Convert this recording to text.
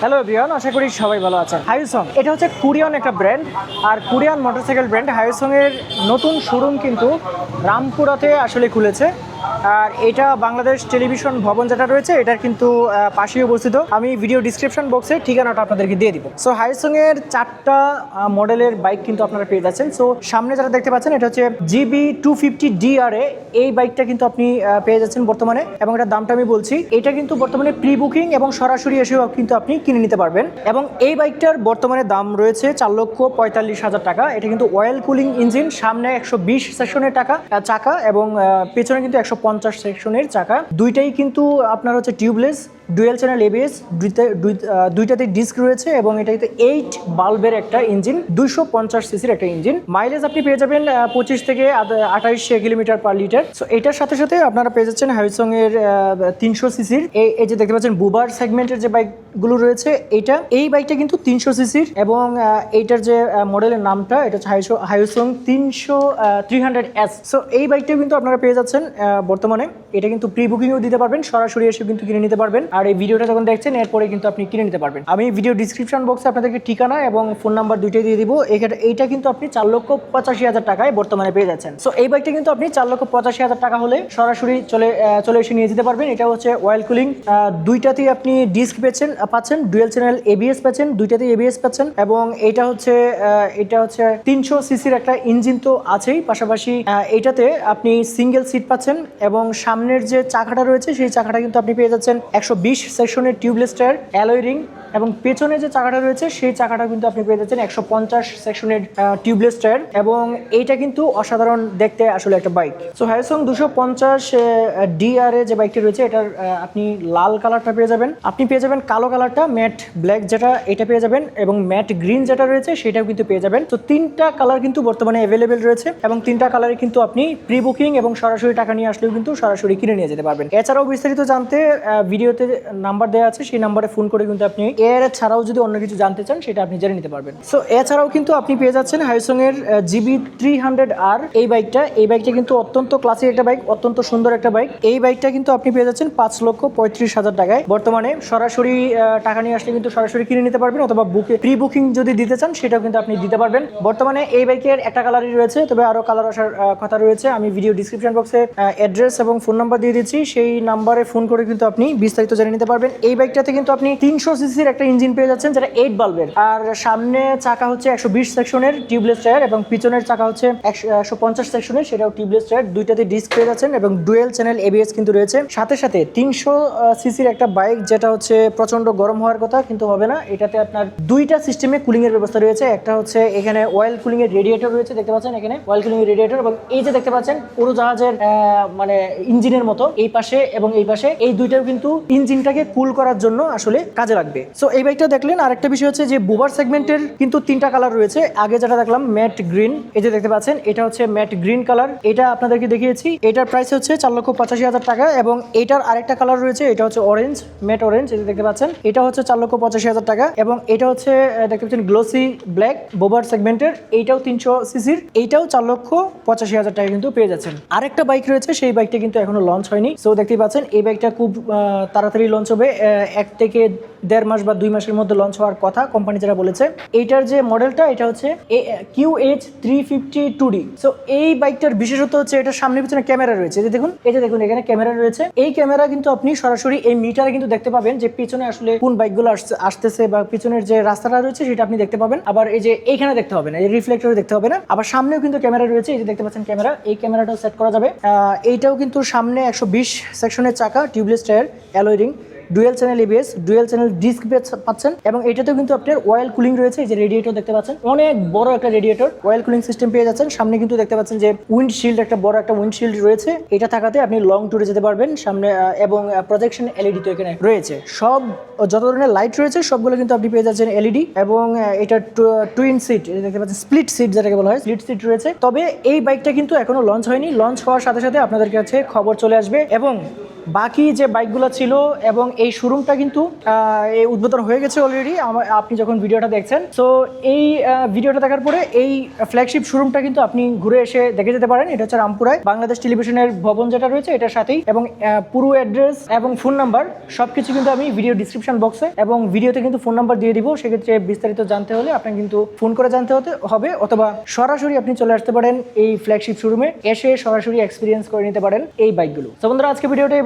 Hello everyone আশা করি সবাই ভালো আছেন। হাইসং এটা হচ্ছে কোরিয়ান একটা ব্র্যান্ড আর কোরিয়ান মোটরসাইকেল ব্র্যান্ড হাইসংয়ের নতুন শোরুম কিন্তু রামপুরাতে আসলে খুলেছে। আর এটা বাংলাদেশ টেলিভিশন ভবন যেটা রয়েছে, এটার কিন্তু পাশেই অবস্থিত। আমি ভিডিও ডিসক্রিপশন বক্সে ঠিকানাটা আপনাদেরকে দিয়ে দিব। সো হাইসং এর চারটা মডেলের বাইক কিন্তু আপনারা পেয়ে যাচ্ছেন। সো সামনে যারা দেখতে পাচ্ছেন, এটা হচ্ছে জিবি টু ফিফটি ডিআরএ এই বাইকটা কিন্তু আপনি পেয়ে যাচ্ছেন বর্তমানে। এবং এটার দামটা আমি বলছি, এটা কিন্তু বর্তমানে প্রি বুকিং এবং সরাসরি এসেও কিন্তু আপনি কিনে নিতে পারবেন। এবং এই বাইকটার বর্তমানে দাম রয়েছে চার লক্ষ পঁয়তাল্লিশ হাজার টাকা। এটা কিন্তু অয়েল কুলিং ইঞ্জিন সামনে একশো বিশ সেকশনের টাকা চাকা এবং পেছনে কিন্তু একশো পঞ্চাশ সেকশনের চাকা। দুইটাই কিন্তু আপনার হচ্ছে টিউবলেস ডুয়েল চ্যানেল এবিএস দুইটাতে ডিস্ক রয়েছে এবং এটাতে এইট বাল্বের একটা ইঞ্জিন দুইশো পঞ্চাশ সিসির একটা ইঞ্জিন মাইলেজ আপনি পেয়ে যাবেন পঁচিশ থেকে আঠাইশ কিলোমিটার পার লিটার সো এটার সাথে সাথে আপনারা পেয়ে যাচ্ছেন হাইসং এর তিনশো সিসির এই যে দেখতে পাচ্ছেন বুবার সেগমেন্টের যে বাইকগুলো রয়েছে, এটা, এই বাইকটা কিন্তু তিনশো সিসির এবং এইটার যে মডেলের নামটা, এটা হচ্ছে হাইসং তিনশো থ্রি হান্ড্রেড এস সো এই বাইকটা কিন্তু আপনারা পেয়ে যাচ্ছেন বর্তমানে। এটা কিন্তু প্রি বুকিংও দিতে পারবেন, সরাসরি এসে কিন্তু কিনে নিতে পারবেন। আর এই ভিডিওটা যখন দেখছেন, এরপরে কিন্তু আপনি কিনে নিতে পারবেন। আমি ভিডিও ডিসক্রিপশন বক্সে আপনাদেরকে ঠিকানা এবং ফোন নাম্বার দুইটাই দিয়ে দিব। এখানে, এইটা কিন্তু আপনি চার লক্ষ পঁচাশি হাজার টাকায় বর্তমানে পেয়ে যাচ্ছেন। সো এই বাইকটা কিন্তু আপনি চার লক্ষ পঁচাশি হাজার টাকা হলে সরাসরি চলে চলে এসে নিয়ে যেতে পারবেন। এটা হচ্ছে অয়েল কুলিং দুইটাতেই আপনি ডিস্ক পেয়েছেন। পাচ্ছেন, ডুয়েল চ্যানেল এবিএস পাচ্ছেন, দুইটাতেই এবিএস পাচ্ছেন এবং এটা হচ্ছে এটা হচ্ছে তিনশো সিসির একটা ইঞ্জিন তো আছেই। পাশাপাশি এটাতে আপনি সিঙ্গেল সিট পাচ্ছেন এবং সামনের যে চাকাটা রয়েছে সেই চাকাটা কিন্তু আপনি পেয়ে যাচ্ছেন একশো বিশ সেকশনের টিউবলেস টায়ার, অ্যালয় রিং এবং পেছনে যে চাকাটা রয়েছে সেই চাকাটা কিন্তু আপনি পেয়ে যাচ্ছেন একশো পঞ্চাশ সেকশনের টিউবলেস টায়ার এবং এইটা কিন্তু অসাধারণ দেখতে আসলে একটা বাইক। সো হ্যারিসং দুশো পঞ্চাশ ডিআরএ যে বাইকটি রয়েছে এটার আপনি লাল কালারটা পেয়ে যাবেন। আপনি পেয়ে যাবেন কালো কালারটা ম্যাট ব্ল্যাক যেটা, এটা পেয়ে যাবেন এবং ম্যাট গ্রিন যেটা রয়েছে সেটাও কিন্তু পেয়ে যাবেন। তো তিনটা কালার কিন্তু বর্তমানে অ্যাভেলেবেল রয়েছে এবং তিনটা কালারে কিন্তু আপনি প্রি বুকিং এবং সরাসরি টাকা নিয়ে আসলেও কিন্তু সরাসরি কিনে নিয়ে যেতে পারবেন। এছাড়াও বিস্তারিত জানতে ভিডিওতে নাম্বার দেওয়া আছে, সেই নাম্বারে ফোন করে কিন্তু আপনি এর ছাড়াও যদি অন্য কিছু জানতে চান, সেটা আপনি জেনে নিতে পারবেন। সো এছাড়াও কিন্তু আপনি পেয়ে যাচ্ছেন হাইসং এর জিবি থ্রি হান্ড্রেড আর এই বাইকটা এই বাইকটা কিন্তু অত্যন্ত ক্লাসিক একটা বাইক অত্যন্ত সুন্দর একটা বাইক এই বাইকটা কিন্তু আপনি পেয়ে যাচ্ছেন পাঁচ লক্ষ পঁয়ত্রিশ হাজার টাকায়। বর্তমানে সরাসরি টাকা নিয়ে আসলে কিন্তু সরাসরি কিনে নিতে পারবেন অথবা বুকে প্রি বুকিং যদি দিতে চান, সেটাও কিন্তু আপনি দিতে পারবেন। বর্তমানে এই বাইকের একটা কালারই রয়েছে, তবে আরও কালার আসার কথা রয়েছে। আমি ভিডিও ডিসক্রিপশন বক্সে অ্যাড্রেস এবং ফোন নাম্বার দিয়ে দিচ্ছি। সেই নাম্বারে ফোন করে কিন্তু আপনি বিস্তারিত জেনে নিতে পারবেন। এই বাইকটাতে কিন্তু আপনি তিনশো সিসির একটা ইঞ্জিন পেয়ে যাচ্ছেন, যেটা এইট বাল্বের আর সামনে চাকা হচ্ছে একশো বিশ সেকশনের টিউবলেস টায়ার এবং পিছনের চাকা হচ্ছে একশো পঞ্চাশ সেকশনের সেটাও টিউবলেস টায়ার দুইটাতে ডিস্ক পেয়ে যাচ্ছেন এবং ডুয়েল চ্যানেল এবিএস কিন্তু রয়েছে। সাথে সাথে তিনশো সিসির একটা বাইক যেটা হচ্ছে প্রচণ্ড গরম হওয়ার কথা, কিন্তু হবে না। এটাতে আপনার দুইটা সিস্টেমে কুলিং এর ব্যবস্থা রয়েছে। একটা হচ্ছে এখানে অয়েল কুলিং এর রেডিয়েটর রয়েছে, দেখতে পাচ্ছেন এখানে? অয়েল কুলিং এর রেডিয়েটর এবং এই যে দেখতে পাচ্ছেন উড়োজাহাজের মানে ইঞ্জিনের মতো এই পাশে এবং এই পাশে। এই দুইটাও কিন্তু ইঞ্জিনটাকে কুল করার জন্য আসলে কাজে লাগবে। সো এই বাইকটা দেখলেন, আরেকটা বিষয় হচ্ছে যে বুবার সেগমেন্টের কিন্তু তিনটা কালার রয়েছে। আগে যেটা দেখলাম ম্যাট গ্রিন এই যে দেখতে পাচ্ছেন, এটা হচ্ছে ম্যাট গ্রিন কালার এটা আপনাদেরকে দেখিয়েছি। এটার প্রাইস হচ্ছে চার লক্ষ পঁচাশি হাজার টাকা এবং এটার আরেকটা কালার রয়েছে, এটা হচ্ছে অরেঞ্জ ম্যাট অরেঞ্জ এই দেখতে পাচ্ছেন। এটা হচ্ছে চার লক্ষ পঁচাশি হাজার টাকা এবং এটা হচ্ছে দেখতে পাচ্ছেন গ্লোসি ব্ল্যাক বোবার সেগমেন্টের এইটাও তিনশো সিসির এইটাও চার লক্ষ পঁচাশি হাজার টাকা কিন্তু পেয়ে যাচ্ছেন। আরেকটা বাইক রয়েছে, সেই বাইকটা কিন্তু এখনও লঞ্চ হয়নি। সো দেখতেই পাচ্ছেন, এই বাইকটা খুব তাড়াতাড়ি লঞ্চ হবে এক থেকে দেড় মাস বা দুই মাসের মধ্যে লঞ্চ হওয়ার কথা কোম্পানি যারা বলেছে। এইটার যে মডেলটা এটা হচ্ছে Q H three fifty two D so এই বাইকটার বিশেষত্ব হচ্ছে, এটার সামনে পিছনে ক্যামেরা রয়েছে। যে দেখুন, এই যে দেখুন, এখানে ক্যামেরা রয়েছে। এই ক্যামেরা কিন্তু আপনি সরাসরি এই মিটারে কিন্তু দেখতে পাবেন যে পিছনে আসলে কোন বাইকগুলো আসতেছে বা পিছনের যে রাস্তাটা রয়েছে সেটা আপনি দেখতে পাবেন। আবার এই যে এইখানে দেখতে হবে না, এই রিফ্লেক্টরে দেখতে হবে না। আবার সামনেও কিন্তু ক্যামেরা রয়েছে, এই যে দেখতে পাচ্ছেন ক্যামেরা, এই ক্যামেরাটাও সেট করা যাবে। এইটাও কিন্তু সামনে একশো বিশ সেকশনের চাকা, tubeless tyre, alloy dual channel ABS dual channel disc পাচ্ছেন এবং এটাতেও কিন্তু আপনার অয়েল কুলিং রয়েছে, এই যে রেডিয়েটর দেখতে পাচ্ছেন। অনেক বড় একটা রেডিয়েটর অয়েল কুলিং সিস্টেম পেয়ে যাচ্ছেন। সামনে কিন্তু দেখতে পাচ্ছেন যে উইন্ডশিল্ড একটা বড় একটা উইন্ডশিল্ড রয়েছে। এটা থাকাতে আপনি লং ট্যুরে যেতে পারবেন। সামনে এবং প্রজেকশন এলইডি তো এখানে রয়েছে। সব, যত ধরনের লাইট রয়েছে, সবগুলো কিন্তু আপনি পেয়ে যাচ্ছেন এলইডি এবং এটা টুইন সিট দেখতে পাচ্ছেন স্প্লিট সিট যেটাকে বলা হয় স্প্লিট সিট রয়েছে। তবে এই বাইকটা কিন্তু এখনও লঞ্চ হয়নি। লঞ্চ হওয়ার সাথে সাথে আপনাদের কাছে খবর চলে আসবে এবং বাকি যে বাইকগুলো ছিল এবং এই শোরুমটা কিন্তু এই উদ্বোধন হয়ে গেছে অলরেডি আপনি যখন ভিডিওটা দেখছেন। তো এই ভিডিওটা দেখার পরে এই ফ্ল্যাগশিপ শোরুমটা কিন্তু আপনি ঘুরে এসে দেখে যেতে পারেন। এটা হচ্ছে রামপুরায়। বাংলাদেশ টেলিভিশনের ভবন যেটা রয়েছে, এটার সাথেই। এবং পুরো অ্যাড্রেস এবং ফোন নাম্বার সব কিছু কিন্তু আমি ভিডিও ডিসক্রিপশন বক্সে এবং ভিডিওতে কিন্তু ফোন নাম্বার দিয়ে দিব। সেক্ষেত্রে বিস্তারিত জানতে হলে আপনাকে কিন্তু ফোন করে জানতে হতে হবে। অথবা সরাসরি আপনি চলে আসতে পারেন এই ফ্ল্যাগশিপ শোরুমে এসে সরাসরি এক্সপিরিয়েন্স করে নিতে পারেন এই বাইকগুলো। তো বন্ধুরা, আজকে ভিডিওটা এই